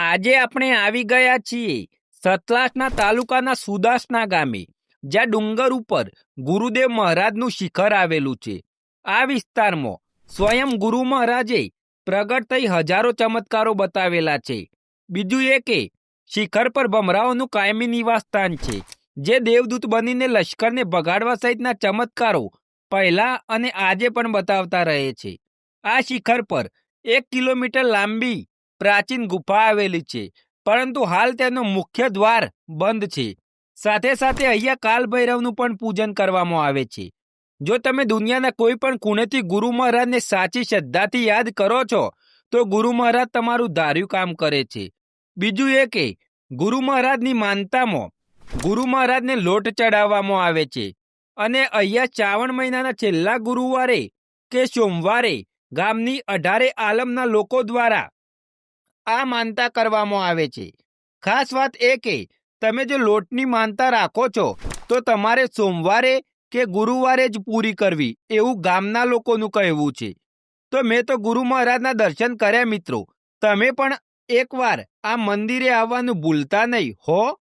આજે આપણે આવી ગયા છીએ સતલાસના તાલુકાના સુદાસના ગામે, જ્યાં ડુંગર ઉપર ગુરુદેવ મહારાજનું શિખર આવેલું છે. આ વિસ્તારમાં સ્વયં ગુરુ મહારાજે પ્રગટ થઈ હજારો ચમત્કારો બતાવેલા છે. બીજું એ કે, શિખર પર ભમરાઓનું કાયમી નિવાસસ્થાન છે, જે દેવદૂત બનીને લશ્કરને ભગાડવા સહિતના ચમત્કારો પહેલા અને આજે પણ બતાવતા રહે છે. આ શિખર પર એક કિલોમીટર લાંબી પ્રાચીન ગુફા આવેલી છે, પરંતુ હાલ તેનો મુખ્ય દ્વાર બંધ છે. સાથે સાથે અહીંયા કાલભૈરવનું પણ પૂજન કરવામાં આવે છે. જો તમે દુનિયાના કોઈ પણ ખૂણેથી ગુરુ મહારાજને સાચી શ્રદ્ધાથી યાદ કરો છો, તો ગુરુ મહારાજ તમારું ધાર્યું કામ કરે છે. બીજું એ કે, ગુરુ મહારાજની માનતામાં ગુરુ મહારાજને લોટ ચડાવવામાં આવે છે. અને અહીંયા શ્રાવણ મહિનાના છેલ્લા ગુરુવારે કે સોમવારે ગામની અઢારે આલમના લોકો દ્વારા આ માનતા કરવામાં આવે છે. ખાસ વાત એ કે, તમે જો લોટની માનતા રાખો છો, તો તમારે સોમવારે કે ગુરુવારે જ પૂરી કરવી, એવું ગામના લોકોનું કહેવું છે. તો મેં તો ગુરુ મહારાજના દર્શન કર્યા મિત્રો. તમે પણ એકવાર આ મંદિરે આવવાનું ભૂલતા નહીં, હો?